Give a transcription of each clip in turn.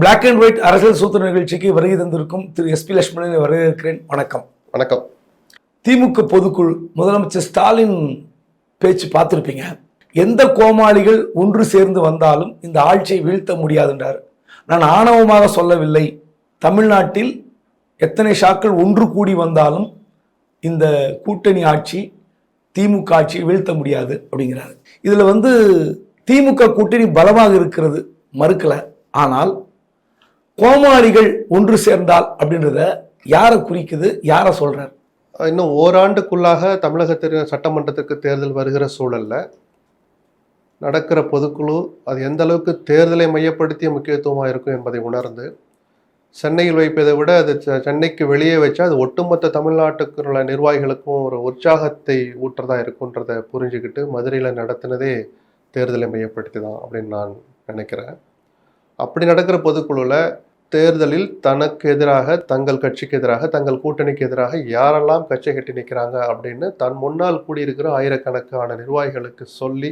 Black and white அரசியல் சூத்திர நிகழ்ச்சிக்கு வருகை தந்திருக்கும் திரு எஸ்பி லட்சுமணனை வரவேற்கிறேன். வணக்கம். வணக்கம். திமுக பொதுக்குழு முதலமைச்சர் ஸ்டாலின் பேச்சு பார்த்துருப்பீங்க. எந்த கோமாளிகள் ஒன்று சேர்ந்து வந்தாலும் இந்த ஆட்சியை வீழ்த்த முடியாதுன்றார். நான் ஆணவமாக சொல்லவில்லை. தமிழ்நாட்டில் எத்தனை ஷாக்கள் ஒன்று கூடி வந்தாலும் இந்த கூட்டணி ஆட்சி திமுக ஆட்சியை வீழ்த்த முடியாது அப்படிங்கிறாரு. இதில் வந்து திமுக கூட்டணி பலமாக இருக்கிறது மறுக்கல. ஆனால் கோமாளிகள் ஒன்று சேர்ந்தால் அப்படின்றத யாரை குறிக்குது? யாரை சொல்றார்? இன்னும் ஓராண்டுக்குள்ளாக தமிழகத்திற்கு சட்டமன்றத்திற்கு தேர்தல் வருகிற சூழல்ல நடக்கிற பொதுக்குழு அது எந்த அளவுக்கு தேர்தலை மையப்படுத்திய முக்கியத்துவமாக இருக்கும் என்பதை உணர்ந்து சென்னையில் வைப்பதை விட அது செ- சென்னைக்கு வெளியே வச்சா அது ஒட்டுமொத்த தமிழ்நாட்டுக்கு உள்ள நிர்வாகிகளுக்கும் ஒரு உற்சாகத்தை ஊட்டுறதா இருக்குன்றதை புரிஞ்சுக்கிட்டு மதுரையில் நடத்தினதே தேர்தலை மையப்படுத்தி தான் அப்படின்னு நான் நினைக்கிறேன். அப்படி நடக்கிற பொதுக்குழுவில் தேர்தலில் தனக்கு எதிராக தங்கள் கட்சிக்கு எதிராக தங்கள் கூட்டணிக்கு எதிராக யாரெல்லாம் கட்சி கட்டி நிற்கிறாங்க அப்படின்னு தன் முன்னால் கூடியிருக்கிற ஆயிரக்கணக்கான நிர்வாகிகளுக்கு சொல்லி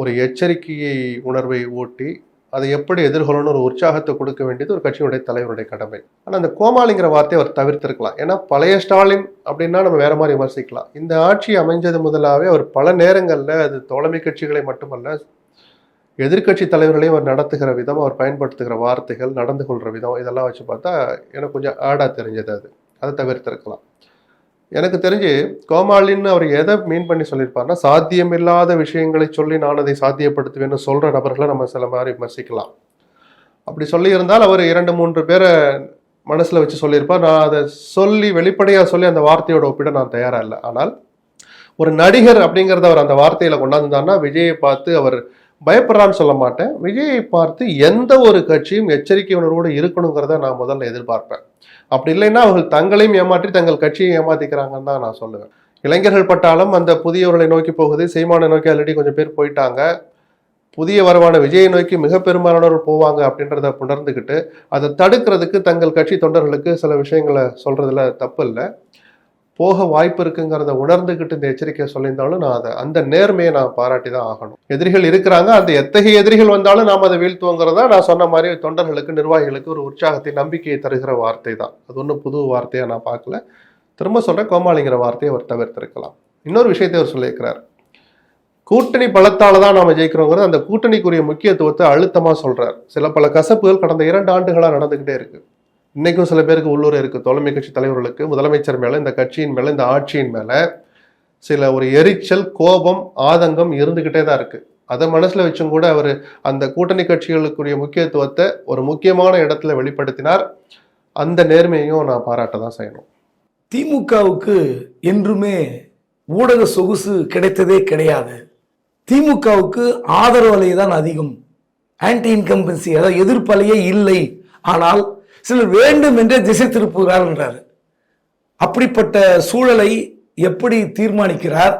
ஒரு எச்சரிக்கையை உணர்வை ஊட்டி அதை எப்படி எதிர்கொள்ளணும் ஒரு உற்சாகத்தை கொடுக்க வேண்டியது ஒரு கட்சியினுடைய தலைவருடைய கடமை. ஆனால் அந்த கோமாளிங்கிற வார்த்தையை அவர் தவிர்த்திருக்கலாம். ஏன்னா பழைய ஸ்டாலின் அப்படின்னா நம்ம வேற மாதிரி விமர்சிக்கலாம். இந்த ஆட்சி அமைஞ்சது முதலாவே அவர் பல நேரங்களில் அது தோழமை கட்சிகளை மட்டுமல்ல எதிர்க்கட்சி தலைவர்களையும் அவர் நடத்துகிற விதம் அவர் பயன்படுத்துகிற வார்த்தைகள் நடந்து கொள்கிற விதம் இதெல்லாம் வச்சு பார்த்தா எனக்கு கொஞ்சம் ஆடாக தெரிஞ்சது அது. அதை தவிர்த்திருக்கலாம். எனக்கு தெரிஞ்சு கோமாளின்னு அவர் எதை மீன் பண்ணி சொல்லியிருப்பாருன்னா சாத்தியமில்லாத விஷயங்களை சொல்லி நான் அதை சாத்தியப்படுத்துவேன்னு சொல்கிற நபர்களை நம்ம சில மாதிரி விமர்சிக்கலாம். அப்படி சொல்லியிருந்தால் அவர் இரண்டு மூன்று பேரை மனசில் வச்சு சொல்லியிருப்பார். நான் அதை சொல்லி வெளிப்படையாக சொல்லி அந்த வார்த்தையோட ஒப்பிட நான் தயாராக இல்லை. ஆனால் ஒரு நடிகர் அப்படிங்கிறத அவர் அந்த வார்த்தையில கொண்டாந்துருந்தாருன்னா விஜயை பார்த்து அவர் பயப்படுறான்னு சொல்ல மாட்டேன். விஜயை பார்த்து எந்த ஒரு கட்சியும் எச்சரிக்கை உணர்வோடு இருக்கணுங்கிறத நான் முதல்ல எதிர்பார்ப்பேன். அப்படி இல்லைன்னா அவர்கள் தங்களையும் ஏமாற்றி தங்கள் கட்சியை ஏமாத்திக்கிறாங்கன்னு தான் நான் சொல்லுவேன். இளைஞர்கள் பட்டாலும் அந்த புதியவர்களை நோக்கி போகுது. சீமானை நோக்கி ஆல்ரெடி கொஞ்சம் பேர் போயிட்டாங்க. புதிய வரவான விஜயை நோக்கி மிக பெரும்பாலானவர்கள் போவாங்க அப்படின்றத உணர்ந்துக்கிட்டு அதை தடுக்கிறதுக்கு தங்கள் கட்சி தொண்டர்களுக்கு சில விஷயங்களை சொல்றதுல தப்பு இல்லை. போக வாய்ப்பு இருக்குங்கிறத உணர்ந்துக்கிட்டு இந்த எச்சரிக்கை சொல்லியிருந்தாலும் நான் அதை அந்த நேர்மையை நான் பாராட்டி தான் ஆகணும். எதிரிகள் இருக்கிறாங்க அந்த எத்தகைய எதிரிகள் வந்தாலும் நாம் அதை வீழ்த்துவோங்கிறதா நான் சொன்ன மாதிரி தொண்டர்களுக்கு நிர்வாகிகளுக்கு ஒரு உற்சாகத்தை நம்பிக்கையை தருகிற வார்த்தை தான். அது ஒன்றும் புது வார்த்தையாக நான் பார்க்கல. திரும்ப சொல்றேன் கோமாளிங்கிற வார்த்தையை அவர் தவிர்த்திருக்கலாம். இன்னொரு விஷயத்தை அவர் சொல்லியிருக்கிறார். கூட்டணி பலத்தால் தான் நாம் ஜெயிக்கிறோங்கிறது அந்த கூட்டணிக்குரிய முக்கியத்துவத்தை அழுத்தமாக சொல்கிறார் சில பல கசப்புகள் கடந்த இரண்டு ஆண்டுகளாக நடந்துக்கிட்டே இருக்குது இன்றைக்கும் சில பேருக்கு உள்ளூர் இருக்குது தோழமை கட்சி தலைவர்களுக்கு முதலமைச்சர் மேலே இந்த கட்சியின் மேலே இந்த ஆட்சியின் மேலே சில ஒரு எரிச்சல் கோபம் ஆதங்கம் இருந்துக்கிட்டே தான் இருக்குது அதை மனசில் வச்சும் கூட அவர் அந்த கூட்டணி கட்சிகளுக்குரிய முக்கியத்துவத்தை ஒரு முக்கியமான இடத்துல வெளிப்படுத்தினார். அந்த நேர்மையையும் நான் பாராட்ட தான் செய்யணும். திமுகவுக்கு என்றுமே ஊடக சொகுசு கிடைத்ததே கிடையாது. திமுகவுக்கு ஆதரவு அலை தான் அதிகம். ஆன்டி இன்கம்பன்சி அதாவது எதிர்ப்பலையே இல்லை. ஆனால் சிலர் வேண்டும் என்றே திசை திருப்புகிறார் என்றார். அப்படிப்பட்ட சூழலை எப்படி தீர்மானிக்கிறார்?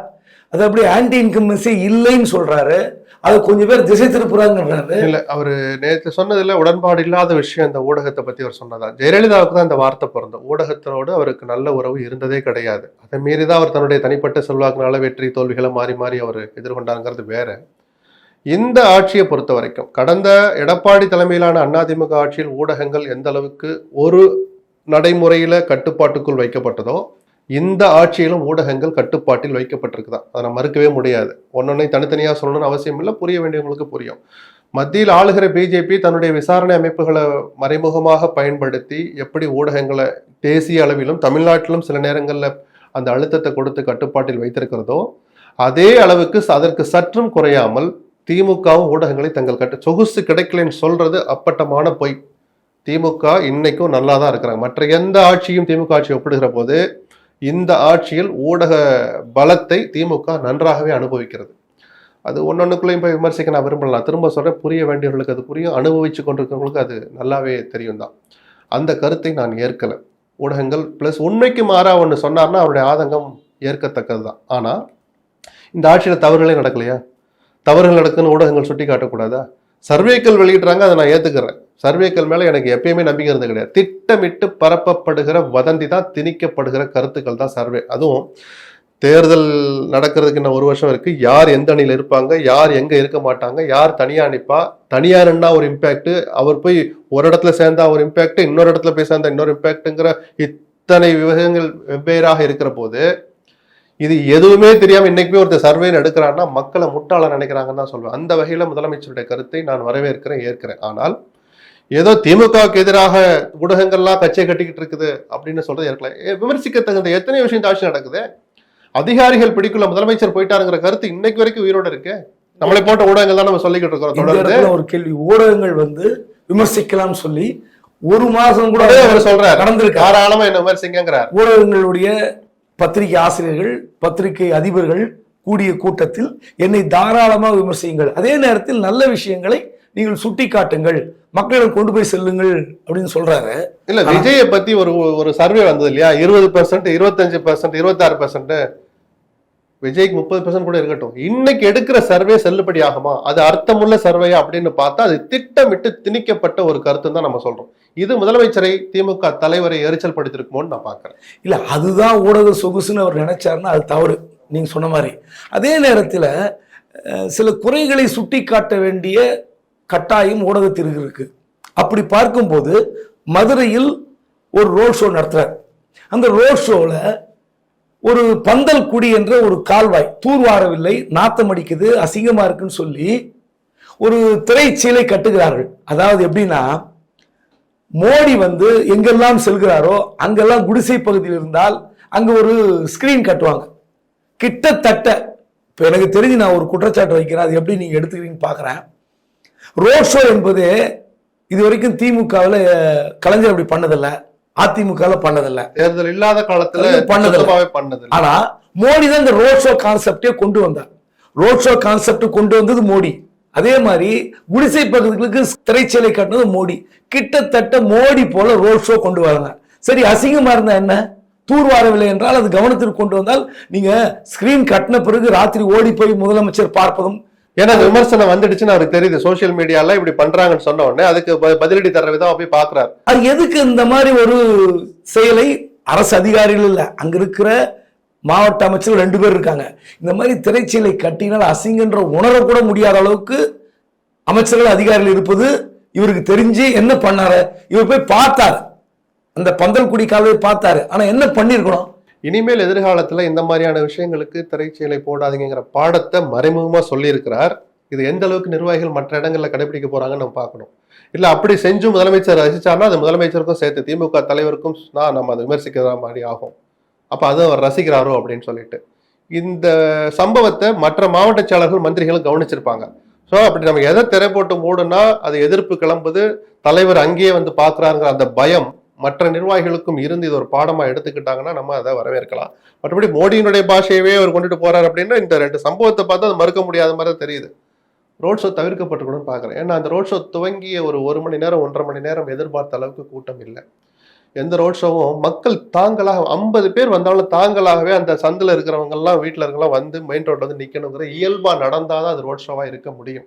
அது அப்படி ஆன்டி இன்கம்பன்சி இல்லைன்னு சொல்றாரு. அதை கொஞ்சம் பேர் திசை திருப்புறாங்கன்றாரு இல்ல அவரு நேற்று சொன்னதுல உடன்பாடு இல்லாத விஷயம் இந்த ஊடகத்தை பத்தி அவர் சொன்னதா ஜெயலலிதாவுக்கு தான் இந்த வார்த்தை பிறந்த ஊடகத்தினோடு அவருக்கு நல்ல உறவு இருந்ததே கிடையாது. அதை மீறி தான் அவர் தன்னுடைய தனிப்பட்ட செல்வாக்குனால வெற்றி தோல்விகளை மாறி மாறி அவர் எதிர்கொண்டாருங்கிறது வேற. இந்த ஆட்சியை பொறுத்த வரைக்கும் கடந்த எடப்பாடி தலைமையிலான அதிமுக ஆட்சியில் ஊடகங்கள் எந்த அளவுக்கு ஒரு நடைமுறையில கட்டுப்பாட்டுக்குள் வைக்கப்பட்டதோ இந்த ஆட்சியிலும் ஊடகங்கள் கட்டுப்பாட்டில் வைக்கப்பட்டிருக்குதா? அதை நான் மறுக்கவே முடியாது. ஒன்னொன்னை தனித்தனியாக சொல்லணும்னு அவசியம் இல்லை புரிய வேண்டியவங்களுக்கு புரியும். மத்தியில் ஆளுகிற பிஜேபி தன்னுடைய விசாரணை அமைப்புகளை மறைமுகமாக பயன்படுத்தி எப்படி ஊடகங்களை தேசிய அளவிலும் தமிழ்நாட்டிலும் சில நேரங்களில் அந்த அழுத்தத்தை கொடுத்து கட்டுப்பாட்டில் வைத்திருக்கிறதோ அதே அளவுக்கு அதற்கு சற்றும் குறையாமல் திமுகவும் ஊடகங்களை தங்கள் கட்ட சொகுசு கிடைக்கலன்னு சொல்றது அப்பட்டமான பொய். திமுக இன்னைக்கும் நல்லா தான் இருக்கிறாங்க. மற்ற எந்த ஆட்சியும் திமுக ஆட்சியை ஒப்பிடுகிற போது இந்த ஆட்சியில் ஊடக பலத்தை திமுக நன்றாகவே அனுபவிக்கிறது. அது ஒன்னொன்னுக்குள்ளேயும் போய் விமர்சிக்க நான் விரும்பலாம். திரும்ப சொல்றேன் புரிய வேண்டியவர்களுக்கு அது புரியும். அனுபவிச்சு கொண்டிருக்கிறவங்களுக்கு அது நல்லாவே தெரியும் தான். அந்த கருத்தை நான் ஏற்கல. ஊடகங்கள் ப்ளஸ் உண்மைக்கு மாறா ஒன்று சொன்னார்னா அவருடைய ஆதங்கம் ஏற்கத்தக்கது தான் ஆனால் இந்த ஆட்சியில் தவறுகளே நடக்கலையா? தவறுகள் நடக்குன்னு ஊடகங்கள் சுட்டி காட்டக்கூடாதா சர்வேக்கள் வெளியிடுறாங்க அதை நான் ஏத்துக்கிறேன். சர்வேக்கள் மேல எனக்கு எப்பயுமே நம்பிக்கை இருந்தது கிடையாது. திட்டமிட்டு பரப்பப்படுகிற வதந்தி தான் திணிக்கப்படுகிற கருத்துக்கள் தான் சர்வே. அதுவும் தேர்தல் நடக்கிறதுக்கு இன்னும் ஒரு வருஷம் இருக்குது யார் எந்த அணியில் இருப்பாங்க யார் எங்கே இருக்க மாட்டாங்க யார் தனியா நிப்பா தனியாருன்னா ஒரு இம்பேக்ட் அவர் போய் ஒரு இடத்துல சேர்ந்தா ஒரு இம்பேக்ட் இன்னொரு இடத்துல போய் சேர்ந்தா இன்னொரு இம்பேக்ட்டுங்கிற இத்தனை விவகங்கள் வெவ்வேறாக இருக்கிற போது இது எதுவுமே தெரியாம இன்னைக்கு போய் ஒருத்தர் சர்வே எடுக்கிறான்னா மக்களை முட்டாள நினைக்கிறாங்கன்னு தான் சொல்வேன். அந்த வகையில முதலமைச்சருடைய கருத்தை நான் வரவேற்கிறேன் ஏற்கிறேன். ஆனால் ஏதோ திமுகவுக்கு எதிராக ஊடகங்கள்லாம் கச்சை கட்டிக்கிட்டு இருக்குது அப்படின்னு சொல்றது ஏற்கலாம் ஏ, விமர்சிக்க தகுந்த எத்தனை விஷயம் ஆட்சி நடக்குது. அதிகாரிகள் பிடிக்குள்ள முதலமைச்சர் போயிட்டாருங்கிற கருத்து இன்னைக்கு வரைக்கும் உயிரோட இருக்கு. நம்மளை போட்ட ஊடகங்கள் தான் நம்ம சொல்லிக்கிட்டு இருக்கிறோம் தொடர்ந்து. ஒரு கேள்வி. ஊடகங்கள் வந்து விமர்சிக்கலாம்னு சொல்லி ஒரு மாசம் கூட அவர் சொல்றாரு. கடந்திருக்கு தாராளமா என்ன விமர்சிங்கிறார் ஊடகங்களுடைய பத்திரிகை ஆசிரியர்கள் பத்திரிகை அதிபர்கள் கூடிய கூட்டத்தில் என்னை தாராளமாக விமர்சியுங்கள். அதே நேரத்தில் நல்ல விஷயங்களை நீங்கள் சுட்டிக்காட்டுங்கள். மக்களிடம் கொண்டு போய் செல்லுங்கள் அப்படின்னு சொல்றாரு. இல்ல விஜயை பத்தி ஒரு ஒரு சர்வே வந்தது இல்லையா? இருபது பெர்சென்ட் இருபத்தஞ்சு பெர்சென்ட் இருபத்தாறு பெர்சென்ட் விஜய்க்கு முப்பது பெர்சன்ட் கூட இருக்கட்டும். இன்னைக்கு எடுக்கிற சர்வே செல்லுபடி ஆகுமா? அது அர்த்தமுள்ள சர்வே அப்படின்னு பார்த்தா அது திட்டமிட்டு திணிக்கப்பட்ட ஒரு கருத்து தான் நம்ம சொல்றோம். இது முதலமைச்சரை திமுக தலைவரை எரிச்சல் படுத்திருக்குமோன்னு நான் பாக்குறேன் இல்ல அதுதான் ஊடக சொகுசுன்னு அவர் நினைச்சாருன்னா அது தவறு. நீங்க சொன்ன மாதிரி. அதே நேரத்தில் சில குறைகளை சுட்டிக்காட்ட வேண்டிய கட்டாயம் ஊடகத்திற்கு இருக்கு. அப்படி பார்க்கும்போது மதுரையில் ஒரு ரோட் ஷோ நடத்துறார். அந்த ரோட் ஷோவில் ஒரு பந்தல் குடி என்ற ஒரு கால்வாய். தூர்வாரவில்லை நாத்தம் அடிக்குது அசிங்கமா இருக்குன்னு சொல்லி ஒரு திரைச்சீலை கட்டுகிறார்கள். அதாவது எப்படின்னா மோடி வந்து எங்கெல்லாம் செல்கிறாரோ அங்கெல்லாம் குடிசை பகுதியில் இருந்தால் அங்கே ஒரு ஸ்கிரீன் கட்டுவாங்க. கிட்டத்தட்ட இப்போ எனக்கு தெரிஞ்சு நான் ஒரு குற்றச்சாட்டு வைக்கிறேன் அது எப்படி நீங்கள் எடுத்துக்கிறீங்கன்னு பார்க்குறேன் ரோட் ஷோ என்பது இது வரைக்கும் திமுகவில் கலைஞர் அப்படி பண்ணதில்லை. அதிமுகவில் பண்ணதில்லை. தேர்தல் இல்லாத காலத்துல பண்ணதில்ல. பண்ணது. ஆனா மோடி தான் இந்த ரோட் ஷோ கான்செப்டே கொண்டு வந்தார். ரோட் ஷோ கான்செப்ட் கொண்டு வந்தது மோடி. அதே மாதிரி குடிசை பகுதிகளுக்கு திரைச்சீலை கட்டினது மோடி. கிட்டத்தட்ட மோடி போல ரோட் ஷோ கொண்டு வராங்க சரி அசிங்கமா இருந்தா என்ன? தூர்வாரவில்லை என்றால் அது கவனத்திற்கு கொண்டு வந்தால் நீங்க ஸ்கிரீன் கட்டின பிறகு ராத்திரி ஓடி போய் முதலமைச்சர் பார்ப்பதும் ஏன்னா அந்த விமர்சனம் வந்துடுச்சுன்னு அவருக்கு தெரியுது. சோசியல் மீடியால இப்படி பண்றாங்கன்னு சொன்ன உடனே அதுக்கு பதிலடி தர விதம் போய் பாக்குறாரு. அது எதுக்கு இந்த மாதிரி ஒரு செயலை அரசு அதிகாரிகள் இல்ல அங்க இருக்கிற மாவட்ட அமைச்சர் ரெண்டு பேர் இருக்காங்க. இந்த மாதிரி திரைச்சீலை கட்டினால் அசிங்கன்ற உணரக்கூட முடியாத அளவுக்கு அமைச்சர்கள் அதிகாரிகள் இருப்பது இவருக்கு தெரிஞ்சு என்ன பண்ணாரு? இவர் போய் பார்த்தாரு. அந்த பந்தல் குடி காலையை பார்த்தாரு. ஆனா என்ன பண்ணிருக்கணும் இனிமேல் எதிர்காலத்தில் இந்த மாதிரியான விஷயங்களுக்கு திரைச்சீலை போடாதீங்கிற பாடத்தை மறைமுகமாக சொல்லியிருக்கிறார். இது எந்த அளவுக்கு நிர்வாகிகள் மற்ற இடங்களில் கடைபிடிக்க போறாங்கன்னு நம்ம பார்க்கணும். இல்லை அப்படி செஞ்சு முதலமைச்சர் ரசிச்சார்னா அது முதலமைச்சருக்கும் சேர்த்து திமுக தலைவருக்கும் நான் நம்ம அதை விமர்சிக்கிற மாதிரி ஆகும். அப்போ அதை அவர் ரசிக்கிறாரோ அப்படின்னு சொல்லிட்டு. இந்த சம்பவத்தை மற்ற மாவட்ட செயலர்கள் மந்திரிகளும் கவனிச்சிருப்பாங்க. ஸோ அப்படி நம்ம எதை திரை போட்டு மூடுனா அது எதிர்ப்பு கிளம்புது தலைவர் அங்கேயே வந்து பார்க்குறாருங்கிற அந்த பயம் மற்ற நிர்வாகிகளுக்கும் இருந்து இது ஒரு பாடமா எடுத்துக்கிட்டாங்கன்னா நம்ம அதை வரவேற்கலாம். மற்றபடி மோடியினுடைய பாஷையவே அவர் கொண்டுட்டு போறாரு அப்படின்னா இந்த ரெண்டு சம்பவத்தை பார்த்து அது மறுக்க முடியாத மாதிரி தான் தெரியுது. ரோட் ஷோ தவிர்க்கப்பட்டுக்கணும்னு பார்க்குறேன். ஏன்னா அந்த ரோட் ஷோ துவங்கிய ஒரு ஒரு மணி நேரம் ஒன்றரை மணி நேரம் எதிர்பார்த்த அளவுக்கு கூட்டம் இல்லை. எந்த ரோட் ஷோவும் மக்கள் தாங்களாக ஐம்பது பேர் வந்தாலும் தாங்களாகவே அந்த சந்தில் இருக்கிறவங்கெல்லாம் வீட்டில் இருக்கலாம் வந்து மெயின் ரோட்டில் வந்து நிற்கணுங்கிற இயல்பாக நடந்தால் தான் அது ரோட் ஷோவாக இருக்க முடியும்.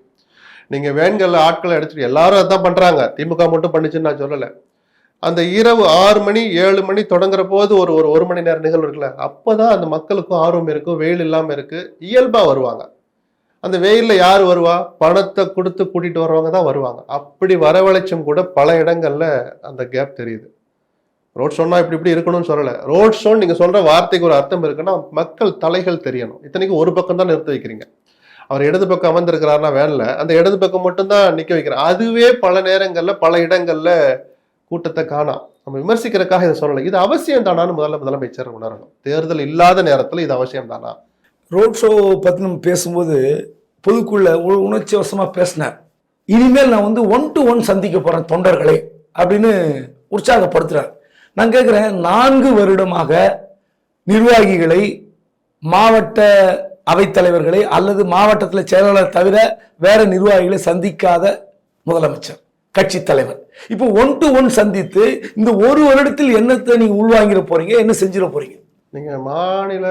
நீங்கள் வேன்களில் ஆட்களை எடுத்துட்டு எல்லாரும் அதான் பண்ணுறாங்க திமுக மட்டும் பண்ணுச்சுன்னு நான் சொல்லலை. அந்த இரவு ஆறு மணி ஏழு மணி தொடங்குற போது ஒரு ஒரு ஒரு மணி நேரம் நிகழ்வு இருக்குல்ல அப்பதான் அந்த மக்களுக்கும் ஆர்வம் இருக்கும் வெயில் இல்லாமல் இருக்கு இயல்பாக வருவாங்க. அந்த வெயில்ல யார் வருவா? பணத்தை கொடுத்து கூட்டிட்டு வர்றவங்க தான் வருவாங்க. அப்படி வரவழைச்சும் கூட பல இடங்களில் அந்த கேப் தெரியுது. ரோட் ஷோனா இப்படி இப்படி இருக்கணும்னு சொல்லலை. ரோட் ஷோன்னு நீங்கள் சொல்கிற வார்த்தைக்கு ஒரு அர்த்தம் இருக்குன்னா மக்கள் தலைகள் தெரியணும். இத்தனைக்கும் ஒரு பக்கம் தான் நிறுத்தி வைக்கிறீங்க. அவர் இடது பக்கம் அமர்ந்திருக்கிறாருன்னா வேனில் அந்த இடது பக்கம் மட்டும்தான் நிற்க வைக்கிறார். அதுவே பல நேரங்களில் பல இடங்களில் கூட்டத்தை காணாம் நம்ம விமர்சிக்கிறதுக்காக இதை சொல்லலை. இது அவசியம் தானான்னு முதல்ல முதலமைச்சர் உணரணும். தேர்தல் இல்லாத நேரத்தில் இது அவசியம் தானா? ரோட் ஷோ பற்றி நம்ம பேசும்போது பொதுக்குள்ள உணர்ச்சி வசமாக பேசினேன் இனிமேல் நான் வந்து ஒன் டு ஒன் சந்திக்க போகிறேன் தொண்டர்களை அப்படின்னு உற்சாகப்படுத்துகிறார் நான் கேட்குறேன் நான்கு வருடமாக நிர்வாகிகளை மாவட்ட அவைத்தலைவர்களை அல்லது மாவட்டத்தில் செயலாளர் தவிர வேற நிர்வாகிகளை சந்திக்காத முதலமைச்சர். கட்சி தலைவர். இப்போ ஒன் டு ஒன் சந்தித்து இந்த ஒரு வருடத்தில் என்னத்தை நீங்க உள்வாங்கிட போறீங்க என்ன செஞ்சிட போறீங்க? நீங்க மாநில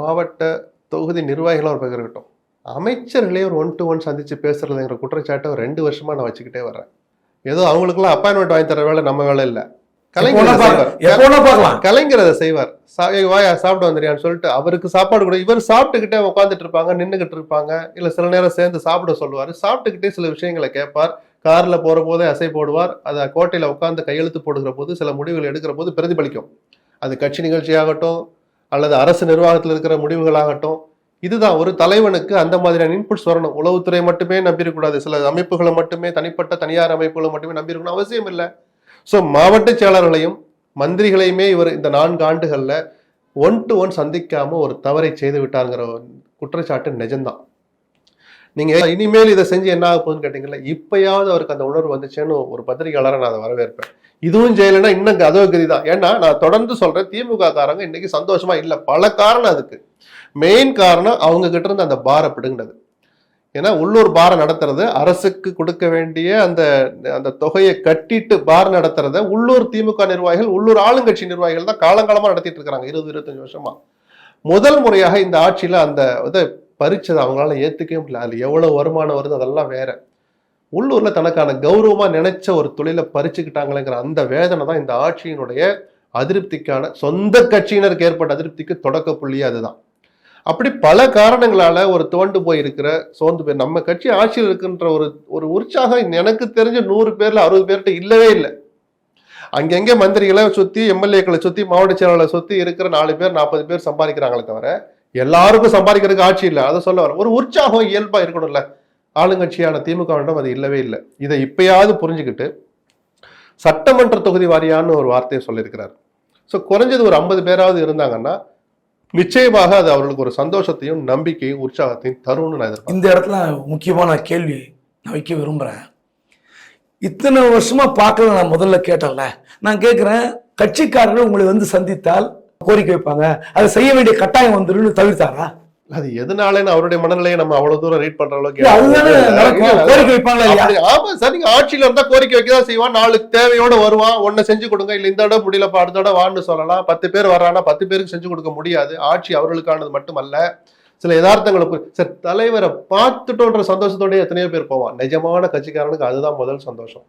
மாவட்ட தொகுதி நிர்வாகிகள் ஒரு பக்கம் இருக்கட்டும். அமைச்சர்களே ஒரு ஒன் டு ஒன் சந்திச்சு பேசுறதுங்கிற குற்றச்சாட்டை ஒரு ரெண்டு வருஷமா நான் வச்சுக்கிட்டே வர்றேன். ஏதோ அவங்களுக்குலாம் அப்பாயின்மெண்ட் வாங்கி தர வேலை நம்ம வேலை இல்லை. கலைஞர் கலைஞர் அதை செய்வார். வாயா சாப்பிட வந்துறியான்னு சொல்லிட்டு அவருக்கு சாப்பாடு கூட இவர் சாப்பிட்டுக்கிட்டே உட்காந்துட்டு இருப்பாங்க நின்னுகிட்டு இருப்பாங்க இல்ல சில நேரம் சேர்ந்து சாப்பிட சொல்லுவாரு. சாப்பிட்டுக்கிட்டே சில விஷயங்களை கேட்பார். காரில் போகிற போதே அசை போடுவார். அதை கோட்டையில் உட்காந்து கையெழுத்து போடுகிற போது சில முடிவுகள் எடுக்கிற போது பிரதிபலிக்கும். அது கட்சி நிகழ்ச்சியாகட்டும் அல்லது அரசு நிர்வாகத்தில் இருக்கிற முடிவுகளாகட்டும் இதுதான் ஒரு தலைவனுக்கு அந்த மாதிரியான இன்புட்ஸ் வரணும். உளவுத்துறை மட்டுமே நம்பியிருக்கூடாது சில அமைப்புகளை மட்டுமே தனிப்பட்ட தனியார் அமைப்புகளை மட்டுமே நம்பியிருக்கணும் அவசியம் இல்லை. ஸோ மாவட்ட செயலாளர்களையும் மந்திரிகளையுமே இவர் இந்த நான்கு ஆண்டுகளில் ஒன் டு ஒன் சந்திக்காமல் ஒரு தவறை செய்து விட்டாருங்கிற குற்றச்சாட்டு நிஜம்தான். நீங்க இனிமேல் இதை செஞ்சு என்ன ஆக போகுதுன்னு கேட்டீங்கல்ல இப்பயாவது அவருக்கு அந்த உணர்வு வந்துச்சேன்னு ஒரு பத்திரிகையாளரை நான் அதை வரவேற்பேன். இதுவும் செய்யலைன்னா இன்னும் அதோ கதி தான் ஏன்னா நான் தொடர்ந்து சொல்றேன் திமுக காரங்க இன்னைக்கு சந்தோஷமா இல்லை. பல காரணம் அதுக்கு. மெயின் காரணம் அவங்க கிட்ட இருந்து அந்த பாரை பிடுங்கினது. ஏன்னா உள்ளூர் பார் நடத்துறது அரசுக்கு கொடுக்க வேண்டிய அந்த அந்த தொகையை கட்டிட்டு பார் நடத்துறத உள்ளூர் திமுக நிர்வாகிகள் உள்ளூர் ஆளுங்கட்சி நிர்வாகிகள் தான் காலங்காலமா நடத்திட்டு இருக்காங்க இருபது இருபத்தஞ்சு வருஷமா. முதல் முறையாக இந்த ஆட்சியில் அந்த இதை பறிச்சது அவங்களால ஏற்றுக்கவே முடியல. அதில் எவ்வளோ வருமானம் வருது அதெல்லாம் வேற. உள்ளூரில் தனக்கான கௌரவமாக நினைச்ச ஒரு தொழிலை பறிச்சுக்கிட்டாங்களேங்கிற அந்த வேதனை தான் இந்த ஆட்சியினுடைய அதிருப்திக்கான சொந்த கட்சியினருக்கு ஏற்பட்ட அதிருப்திக்கு தொடக்க புள்ளியே அதுதான். அப்படி பல காரணங்களால ஒரு தோண்டு போய் இருக்கிற சோர்ந்து போய் நம்ம கட்சி ஆட்சியில் இருக்குன்ற ஒரு ஒரு உற்சாகம் எனக்கு தெரிஞ்ச நூறு பேர்ல அறுபது பேர்கிட்ட இல்லவே இல்லை. அங்கங்கே மந்திரிகளை சுற்றி எம்எல்ஏக்களை சுற்றி மாவட்ட செயலாளர்களை சுற்றி இருக்கிற நாலு பேர் நாற்பது பேர் சம்பாதிக்கிறாங்களே தவிர எல்லாருக்கும் சம்பாதிக்கிறதுக்கு ஆட்சி இல்லை. அதை சொல்ல வர ஒரு உற்சாகம் இயல்பாக இருக்கணும்ல. ஆளுங்கட்சியான திமுகவிடம் அது இல்லவே இல்லை. இதை இப்பயாவது புரிஞ்சுக்கிட்டு சட்டமன்ற தொகுதி வாரியான்னு ஒரு வார்த்தையை சொல்லியிருக்கிறார். ஸோ குறைஞ்சது ஒரு ஐம்பது பேராவது இருந்தாங்கன்னா நிச்சயமாக அது அவர்களுக்கு ஒரு சந்தோஷத்தையும் நம்பிக்கையும் உற்சாகத்தையும் தரும்னு நான் எதிர்பார்க்கிறேன். இந்த இடத்துல முக்கியமான கேள்வி நான் வைக்க விரும்புகிறேன் இத்தனை வருஷமா பார்க்கல நான் முதல்ல கேட்டேன்ல. நான் கேட்குறேன் கட்சிக்காரர்கள் உங்களை வந்து சந்தித்தால் கோரிக்கை வைப்பாங்க. அதை செய்ய வேண்டிய கட்டாயம் வந்துருன்னு தவிர்த்தாரா? அது எதனாலன்னு அவருடைய மனநிலையை நம்ம அவ்வளவு தூரம் ரீட் பண்ற அளவுக்கு ஆமா சரிங்க ஆட்சியில இருந்தா கோரிக்கை வைக்கதான் செய்வான். நாளுக்கு தேவையோட வருவான். ஒன்ன செஞ்சு கொடுங்க. இல்ல இந்த இடம் முடியலப்பா அடுத்த இடம் வான்னு சொல்லலாம். பத்து பேர் வர்றானா பத்து பேருக்கு செஞ்சு கொடுக்க முடியாது. ஆட்சி அவர்களுக்கானது மட்டுமல்ல. சில யதார்த்தங்களை சரி தலைவரை பார்த்துட்டோன்ற சந்தோஷத்தோடய எத்தனையோ பேர் போவான். நிஜமான கட்சிக்காரனுக்கு அதுதான் முதல் சந்தோஷம்.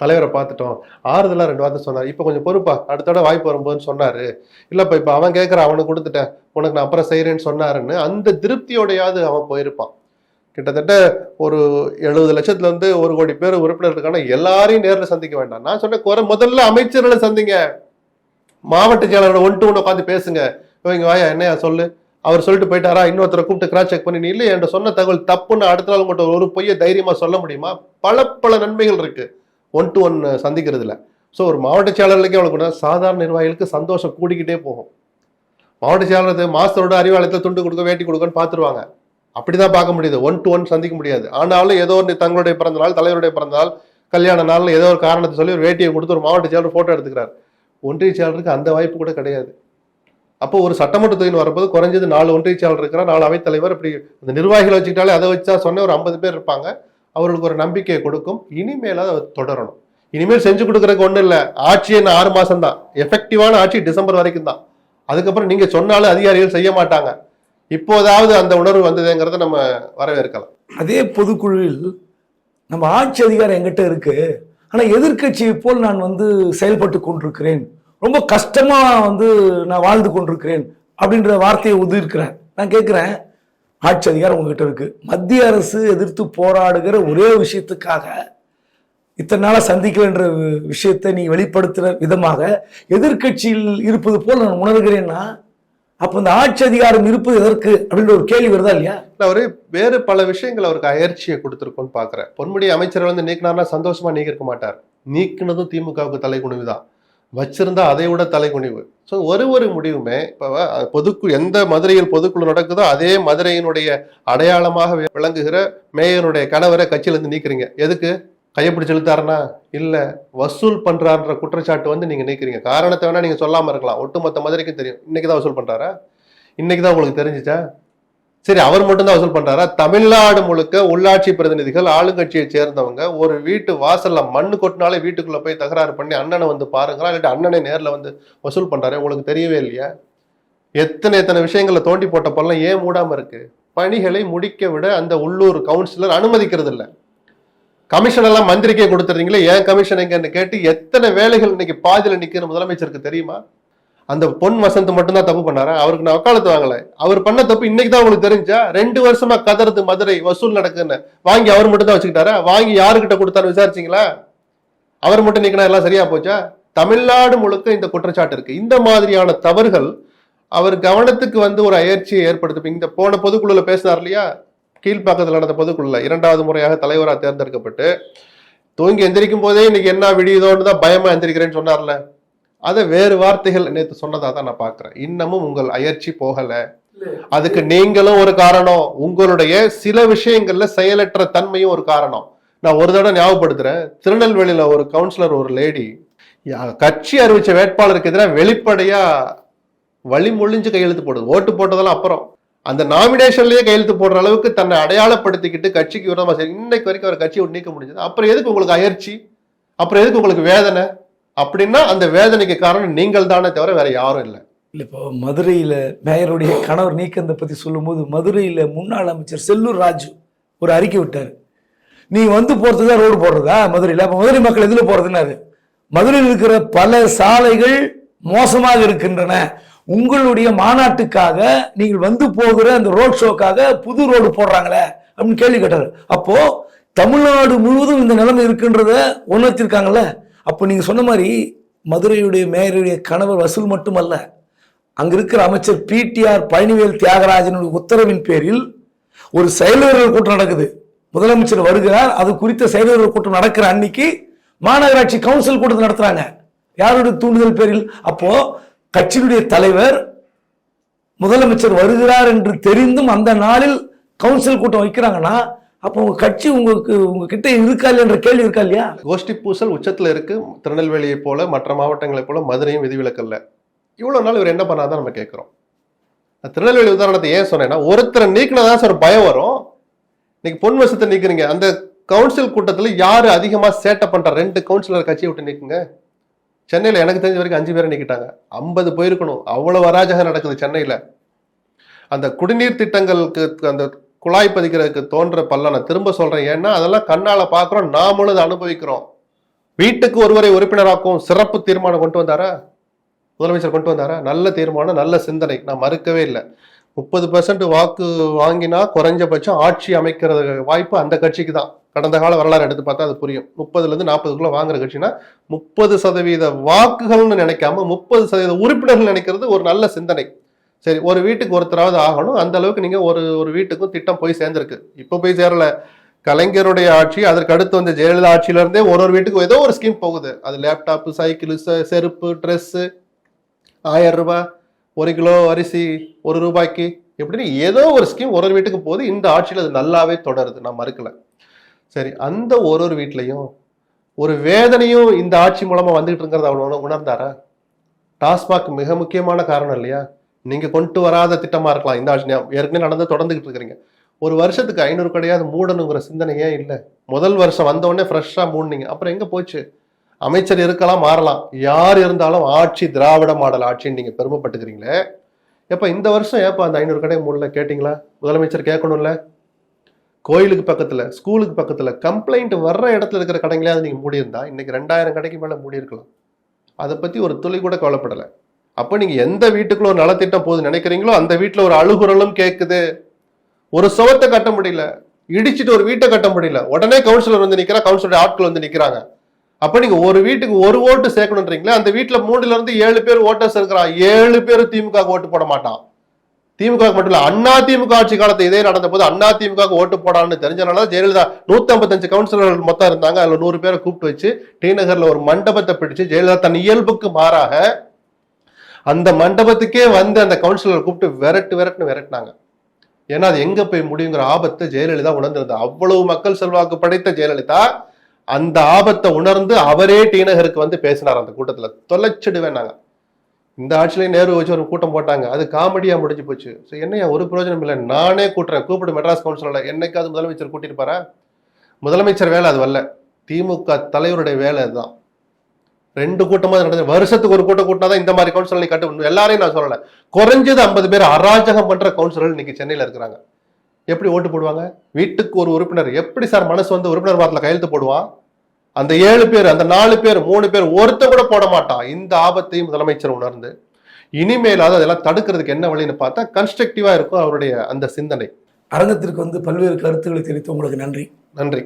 தலைவரை பார்த்துட்டோம். ஆறுதலாக ரெண்டு வார்த்தை சொன்னார். இப்போ கொஞ்சம் பொறுப்பா அடுத்தோட வாய்ப்பு வரும்போதுன்னு சொன்னார். இல்லைப்பா இப்போ அவன் கேட்குற அவனுக்கு கொடுத்துட்டேன். உனக்கு நான் அப்புறம் செய்கிறேன்னு சொன்னாருன்னு அந்த திருப்தியோடையாவது அவன் போயிருப்பான். கிட்டத்தட்ட ஒரு எழுபது லட்சத்துலேருந்து ஒரு கோடி பேர் உறுப்பினர் இருக்கான எல்லாரையும் நேரில் சந்திக்க வேண்டாம். நான் சொன்னேன் குறை முதல்ல அமைச்சர்களை சந்திங்க. மாவட்ட செயலாளர் ஒன் டு ஒன் உட்காந்து பேசுங்க. இவங்க வாயா என்னையா சொல்லு. அவர் சொல்லிட்டு போயிட்டாரா? இன்னொருத்தரை கூப்பிட்டு கிராஸ் செக் பண்ணி நீ இல்லை என்ற சொன்ன தகவல் தப்புன்னு அடுத்த நாள் உங்கள்கிட்ட ஒரு பொய்யை தைரியமா சொல்ல முடியுமா? பல பல நன்மைகள் இருக்குது ஒன் டு ஒன் சந்திக்கிறதுல ஸோ ஒரு மாவட்ட செயலாளர்களுக்கே அவ்வளோ கூட சாதாரண நிர்வாகிகளுக்கு சந்தோஷம் கூடிக்கிட்டே போகும். மாவட்ட செயலாளர் மாஸ்டரோட அறிவாலயத்தில் துண்டு கொடுக்க வேட்டி கொடுக்கன்னு பார்த்துருவாங்க. அப்படி தான் பார்க்க முடியுது. ஒன் டு ஒன் சந்திக்க முடியாது. ஆனாலும் ஏதோ ஒரு தங்களுடைய பிறந்த நாள் தலைவருடைய பிறந்த நாள் கல்யாண நாள் ஏதோ ஒரு காரணத்தை சொல்லி ஒரு வேட்டியை கொடுத்து ஒரு மாவட்ட செயலர் ஃபோட்டோ எடுத்துக்கிறார். ஒன்றிய செயலருக்கு அந்த வாய்ப்பு கூட கிடையாது. அப்போ ஒரு சட்டமன்ற தொகுதியில் வரும்போது குறைஞ்சது நாலு ஒன்றிய செயலர் இருக்கிறார். நாலு அவைத்தலைவர் இப்படி அந்த நிர்வாகிகளை வச்சுக்கிட்டாலே அதை வச்சா சொன்ன ஒரு ஐம்பது பேர் இருப்பாங்க. அவர்களுக்கு ஒரு நம்பிக்கையை கொடுக்கும். இனிமேலாவது அதை தொடரணும். இனிமேல் செஞ்சு கொடுக்குறதுக்கு ஒன்றும் இல்லை. ஆட்சி என்ன ஆறு மாதம் தான் எஃபெக்டிவான ஆட்சி டிசம்பர் வரைக்கும் தான் அதுக்கப்புறம் நீங்கள் சொன்னாலும் அதிகாரிகள் செய்ய மாட்டாங்க. இப்போதாவது அந்த உணர்வு வந்ததுங்கிறத நம்ம வரவேற்கலாம். அதே பொதுக்குழுவில் நம்ம ஆட்சி அதிகாரம் எங்கிட்ட இருக்கு. ஆனால் எதிர்க்கட்சியை போல் நான் வந்து செயல்பட்டு கொண்டிருக்கிறேன். ரொம்ப கஷ்டமாக வந்து நான் வாழ்ந்து கொண்டிருக்கிறேன் அப்படின்ற வார்த்தையை உதிர்க்கிறேன். நான் கேட்குறேன் ஆட்சி அதிகாரம் உங்ககிட்ட இருக்கு. மத்திய அரசு எதிர்த்து போராடுகிற ஒரே விஷயத்துக்காக இத்தனை நாளாக சந்திக்கலைன்ற விஷயத்தை நீ வெளிப்படுத்துகிற விதமாக எதிர்க்கட்சியில் இருப்பது போல் நான் உணர்கிறேன்னா அப்போ இந்த ஆட்சி அதிகாரம் இருப்பது எதற்கு அப்படின்ற ஒரு கேள்வி வருதா இல்லையா? இல்லை அவர் வேறு பல விஷயங்கள் அவருக்கு அயற்சியை கொடுத்துருக்கோன்னு பார்க்குறேன் பொன்முடி அமைச்சர் வந்து நீக்கினார்னா சந்தோஷமாக நீக்கிருக்க மாட்டார். நீக்கினதும் திமுகவுக்கு தலைக்குனிவு தான் வச்சிருந்தா அதை விட தலைக்குனிவு ஸோ ஒரு ஒரு முடிவுமே இப்போ பொதுக்கு எந்த மதுரையில் பொதுக்குழு நடக்குதோ அதே மதுரையினுடைய அடையாளமாக விளங்குகிற மேயனுடைய கணவரை கட்சியிலேருந்து நீக்கிறீங்க. எதுக்கு? கையப்பிடிச்சு இழுத்தாருன்னா? இல்லை வசூல் பண்ணுறான்ற குற்றச்சாட்டு வந்து நீங்கள் நீக்கிறீங்க. காரணத்தை வேணால் நீங்கள் சொல்லாமல் இருக்கலாம். ஒட்டுமொத்த மதுரைக்கும் தெரியும். இன்னைக்கு தான் வசூல் பண்ணுறாரா இன்னைக்கு தான் உங்களுக்கு தெரிஞ்சிச்சா? சரி அவர் மட்டும்தான் வசூல் பண்றாரா? தமிழ்நாடு முழுக்க உள்ளாட்சி பிரதிநிதிகள் ஆளுங்கட்சியை சேர்ந்தவங்க ஒரு வீட்டு வாசல்ல மண்ணு கொட்டினாலே வீட்டுக்குள்ள போய் தகராறு பண்ணி அண்ணனை வந்து பாருங்களா? இல்லாட்டி அண்ணனை நேரில் வந்து வசூல் பண்றாரு? உங்களுக்கு தெரியவே இல்லையா? எத்தனை எத்தனை விஷயங்களை தோண்டி போட்ட பள்ளம் ஏன் மூடாம இருக்கு? பணிகளை முடிக்க விட அந்த உள்ளூர் கவுன்சிலர் அனுமதிக்கிறது இல்லை. கமிஷன் எல்லாம் மந்திரிக்கே கொடுத்துறீங்களே? ஏன் கமிஷன் எங்கன்னு கேட்டு எத்தனை வேலைகள் இன்னைக்கு பாதியில் நிற்கிற முதலமைச்சருக்கு தெரியுமா? அந்த பொன் வசந்த் மட்டும்தான் தப்பு பண்ணாரா? அவருக்கு நான் வக்காலத்து வாங்கல. அவர் பண்ண தப்பு இன்னைக்கு தான் உங்களுக்கு தெரிஞ்சா ரெண்டு வருஷமா கதறது மதுரை வசூல் நடக்குன்னு வாங்கி அவர் மட்டும் தான் வச்சுக்கிட்டாரா? வாங்கி யாருக்கிட்ட கொடுத்தாரு விசாரிச்சீங்களா? அவர் மட்டும் நீக்கினா எல்லாம் சரியா போச்சா? தமிழ்நாடு முழுக்க இந்த குற்றச்சாட்டு இருக்கு. இந்த மாதிரியான தவறுகள் அவர் கவனத்துக்கு வந்து ஒரு அயற்சியை ஏற்படுத்தி இந்த போன பொதுக்குழுல பேசினார் இல்லையா? கீழ்ப்பாக்கத்தில் நடந்த பொதுக்குழுல. இரண்டாவது முறையாக தலைவராக தேர்ந்தெடுக்கப்பட்டு தூங்கி எந்திரிக்கும் போதே இன்னைக்கு என்ன விடியுதோன்னு தான் பயமா எந்திரிக்கிறேன்னு சொன்னார்ல. அதை வேறு வார்த்தைகள் நேற்று சொன்னதா தான் நான் பார்க்கிறேன். இன்னமும் உங்கள் அயற்சி போகல. அதுக்கு நீங்களும் ஒரு காரணம். உங்களுடைய சில விஷயங்கள்ல செயலற்ற தன்மையும் ஒரு காரணம். நான் ஒரு தடவை ஞாபகப்படுத்துறேன். திருநெல்வேலியில ஒரு கவுன்சிலர் ஒரு லேடி கட்சி அறிவிச்ச வேட்பாளருக்கு எதிராக வெளிப்படையா வழிமொழிஞ்சு கையெழுத்து போடுது ஓட்டு போட்டதெல்லாம் அப்புறம். அந்த நாமினேஷன்லயே கையெழுத்து போடுற அளவுக்கு தன்னை அடையாளப்படுத்திக்கிட்டு கட்சிக்கு விரோதமா இன்னைக்கு வரைக்கும் அவர் கட்சியை நீக்க முடிஞ்சது. அப்புறம் எதுக்கு உங்களுக்கு அயற்சி? அப்புறம் எதுக்கு உங்களுக்கு வேதனை? அப்படின்னா அந்த வேதனைக்கு காரணம் நீங்கள் தானே தவிர வேற யாரும் இல்லை. இல்லை இப்போ மதுரையில் மேயருடைய கணவர் நீக்கத்தை பற்றி சொல்லும்போது மதுரையில் முன்னாள் அமைச்சர் செல்லூர் ராஜு ஒரு அறிக்கை விட்டார். நீ வந்து போகிறது தான் ரோடு போடுறதா மதுரையில்? அப்போ மதுரை மக்கள் எதில் போகிறதுனாரு மதுரையில் இருக்கிற பல சாலைகள் மோசமாக இருக்கின்றன. உங்களுடைய மாநாட்டுக்காக நீங்கள் வந்து போகிற அந்த ரோட் ஷோக்காக புது ரோடு போடுறாங்களே அப்படின்னு கேள்வி கேட்டார். அப்போ தமிழ்நாடு முழுவதும் இந்த நிலைமை இருக்கின்றத உணர்த்திருக்காங்களே அப்போ நீங்கள் சொன்ன மாதிரி மதுரையுடைய மேயருடைய கணவர் வசூல் மட்டுமல்ல அங்க இருக்கிற அமைச்சர் பிடிஆர் பழனிவேல் தியாகராஜனுடைய உத்தரவின் பேரில் ஒரு செயலர்கள் கூட்டம் நடக்குது. முதலமைச்சர் வருகிறார். அது குறித்த செயலர்கள் கூட்டம் நடக்கிற அன்னைக்கு மாநகராட்சி கவுன்சில் கூட்டத்தை நடத்துறாங்க. யாருடைய தூண்டுதல் பேரில்? அப்போ கட்சியினுடைய தலைவர் முதலமைச்சர் வருகிறார் என்று தெரிந்தும் அந்த நாளில் கவுன்சில் கூட்டம் வைக்கிறாங்கன்னா அப்போ உங்க கட்சி உங்களுக்கு உங்ககிட்ட இருக்கா இல்லையா என்ற கேள்வி இருக்கா இல்லையா? கோஷ்டி பூசல் உச்சத்துல இருக்கு. திருநெல்வேலியை போல மற்ற மாவட்டங்களைப் போல மதுரையும் விதிவிலக்கல்ல. இவ்வளவு நாள் இவர் என்ன பண்ணாதான் நம்ம கேட்கிறோம். திருநெல்வேலி உதாரணத்தை ஏன் சொன்னேன்னா ஒருத்தரை நீக்கினதான் சார் பயம் வரும். இன்னைக்கு பொன் வசத்தை நீக்குறீங்க. அந்த கவுன்சில் கூட்டத்தில் யாரு அதிகமா சேட்டை பண்ற? ரெண்டு கவுன்சிலர் கட்சியை விட்டு நீக்குங்க. சென்னையில் எனக்கு தெரிஞ்ச வரைக்கும் அஞ்சு பேரை நீக்கிட்டாங்க. ஐம்பது போயிருக்கணும். அவ்வளவு அராஜகம் நடக்குது சென்னையில். அந்த குடிநீர் திட்டங்களுக்கு அந்த குழாய் பதிக்கிறதுக்கு தோன்ற பல்லனை திரும்ப சொல்றேன். ஏன்னா அதெல்லாம் கண்ணால பாக்குறோம் நாமளும் அதை அனுபவிக்கிறோம். வீட்டுக்கு ஒருவரை உறுப்பினராக்கும் சிறப்பு தீர்மானம் கொண்டு வந்தாரா? முதலமைச்சர் கொண்டு வந்தாரா? நல்ல தீர்மானம் நல்ல சிந்தனை. நான் மறுக்கவே இல்லை. முப்பது பெர்சன்ட் வாக்கு வாங்கினா குறைஞ்சபட்சம் ஆட்சி அமைக்கிறது வாய்ப்பு அந்த கட்சிக்கு தான். கடந்த கால வரலாறு எடுத்து பார்த்தா அது புரியும். முப்பதுல இருந்து நாற்பதுக்குள்ள வாங்குற கட்சினா முப்பது சதவீத வாக்குகள்னு நினைக்காம முப்பது சதவீத உறுப்பினர்கள் நினைக்கிறது ஒரு நல்ல சிந்தனை. சரி ஒரு வீட்டுக்கு ஒருத்தராவது ஆகணும். அந்த அளவுக்கு நீங்க ஒரு ஒரு வீட்டுக்கும் திட்டம் போய் சேர்ந்திருக்கு. இப்போ போய் சேரல. கலைஞருடைய ஆட்சி அதற்கு அடுத்து வந்த ஜெயலலிதா ஆட்சியில இருந்தே ஒரு ஒரு வீட்டுக்கு ஏதோ ஒரு ஸ்கீம் போகுது. அது லேப்டாப் சைக்கிள் செருப்பு ட்ரெஸ் ஆயிரம் ரூபாய் ஒரு கிலோ அரிசி ஒரு ரூபாய்க்கு. எப்படின்னு ஏதோ ஒரு ஸ்கீம் ஒரு ஒரு வீட்டுக்கு போகுது. இந்த ஆட்சியில் அது நல்லாவே தொடருது. நான் மறுக்கல. சரி அந்த ஒரு ஒரு வீட்லையும் ஒரு வேதனையும் இந்த ஆட்சி மூலமா வந்துகிட்டு இருக்கிறத அவ்வளோ உணர்ந்தாரா? டாஸ்மாக் மிக முக்கியமான காரணம் இல்லையா? நீங்கள் கொண்டு வராத திட்டமாக இருக்கலாம். இந்த ஆட்சி ஏற்கனவே நடந்து தொடர்ந்துக்கிட்டு இருக்கிறீங்க. ஒரு வருஷத்துக்கு ஐநூறு கடையாவது மூடணுங்கிற சிந்தனையே இல்லை. முதல் வருஷம் வந்த உடனே ஃப்ரெஷ்ஷா அப்புறம் எங்கே போச்சு? அமைச்சர் இருக்கலாம் மாறலாம். யார் இருந்தாலும் ஆட்சி திராவிட மாடல் ஆட்சின்னு நீங்கள் பெருமைப்பட்டுக்கிறீங்களே. எப்போ இந்த வருஷம் ஏப்பா அந்த ஐநூறு கடை மூடல? கேட்டிங்களா? முதலமைச்சர் கேட்கணும்ல. கோயிலுக்கு பக்கத்தில் ஸ்கூலுக்கு பக்கத்தில் கம்ப்ளைண்ட் வர்ற இடத்துல இருக்கிற கடைங்களையாவது நீங்கள் மூடி இருந்தா இன்றைக்கி ரெண்டாயிரம் கடைக்கு மேலே மூடி இருக்கலாம் அதை பற்றி ஒரு துளி கூட கவலைப்படலை. அப்ப நீங்க எந்த வீட்டுக்குள்ள ஒரு நலத்திட்டம் போகுது நினைக்கிறீங்களோ அந்த வீட்டுல ஒரு அழுகுரலும் கேட்குது ஒரு சுவத்தை கட்ட முடியல. இடிச்சிட்டு ஒரு வீட்டை கட்ட முடியல. உடனே கவுன்சிலர் வந்து நிக்கிறா கவுன்சிலர் ஆட்கள் வந்து நிக்கிறாங்க. அப்ப நீங்க ஒரு வீட்டுக்கு ஒரு ஓட்டு சேர்க்கணுன்றீங்களே அந்த வீட்டுல மூணுல இருந்து ஏழு பேர் ஓட்டர்ஸ் இருக்கிறான் ஏழு பேர் திமுக ஓட்டு போட மாட்டான். திமுக மட்டும் இல்ல அண்ணா திமுக ஆட்சி காலத்தை இதே நடந்த போது அண்ணா திமுக ஓட்டு போடான்னு தெரிஞ்சனால ஜெயலலிதா நூத்தி ஐம்பத்தஞ்சு கவுன்சிலர்கள் மொத்தம் இருந்தாங்க. அதுல நூறு பேரை கூப்பிட்டு வச்சு டி நகர்ல ஒரு மண்டபத்தை பிடிச்சு ஜெயலலிதா தன் இயல்புக்கு மாறாக அந்த மண்டபத்துக்கே வந்து அந்த கவுன்சிலரை கூப்பிட்டு விரட்டு விரட்டுன்னு விரட்டினாங்க. ஏன்னா அது எங்க போய் முடியுங்கிற ஆபத்தை ஜெயலலிதா உணர்ந்திருந்தா. அவ்வளவு மக்கள் செல்வாக்கு படைத்த ஜெயலலிதா அந்த ஆபத்தை உணர்ந்து அவரே டிநகருக்கு வந்து பேசினார் அந்த கூட்டத்துல. தொலைச்சிடுவேன் நாங்க இந்த ஆட்சியிலேயே நேரு வச்சு ஒரு கூட்டம் போட்டாங்க. அது காமெடியா முடிஞ்சு போச்சு. ஸோ என்னையா ஒரு பிரயோஜனம் இல்லை. நானே கூட்டுறேன். கூப்பிடு மெட்ராஸ் கவுன்சிலரில் என்னைக்காவது முதலமைச்சர் கூட்டியிருப்பாரா முதலமைச்சர் வேலை அது வரல திமுக தலைவருடைய வேலை அதுதான். ரெண்டு கூட்டமா நடந்தது வருஷத்துக்கு ஒரு கூட்டம் கூட்டினா இந்த மாதிரி கவுன்சிலர் நீ கட்டு எல்லாரையும் நான் சொல்லல. குறைஞ்சது ஐம்பது பேர் அராஜகம் பண்ற கவுன்சிலர் இன்னைக்கு சென்னையில இருக்கிறாங்க. எப்படி ஓட்டு போடுவாங்க? வீட்டுக்கு ஒரு உறுப்பினர் எப்படி சார் மனசு வந்து உறுப்பினர் வாரத்தில் கையெழுத்து போடுவான் அந்த ஏழு பேர் அந்த நாலு பேர் மூணு பேர் ஒருத்த கூட போட மாட்டான் இந்த ஆபத்தையும் முதலமைச்சர் உணர்ந்து இனிமேலாவது அதெல்லாம் தடுக்கிறதுக்கு என்ன வழின்னு பார்த்தா கன்ஸ்ட்ரக்டிவா இருக்கும் அவருடைய அந்த சிந்தனை. அரங்கத்திற்கு வந்து பல்வேறு கருத்துக்களை தெரிவித்து உங்களுக்கு நன்றி. நன்றி.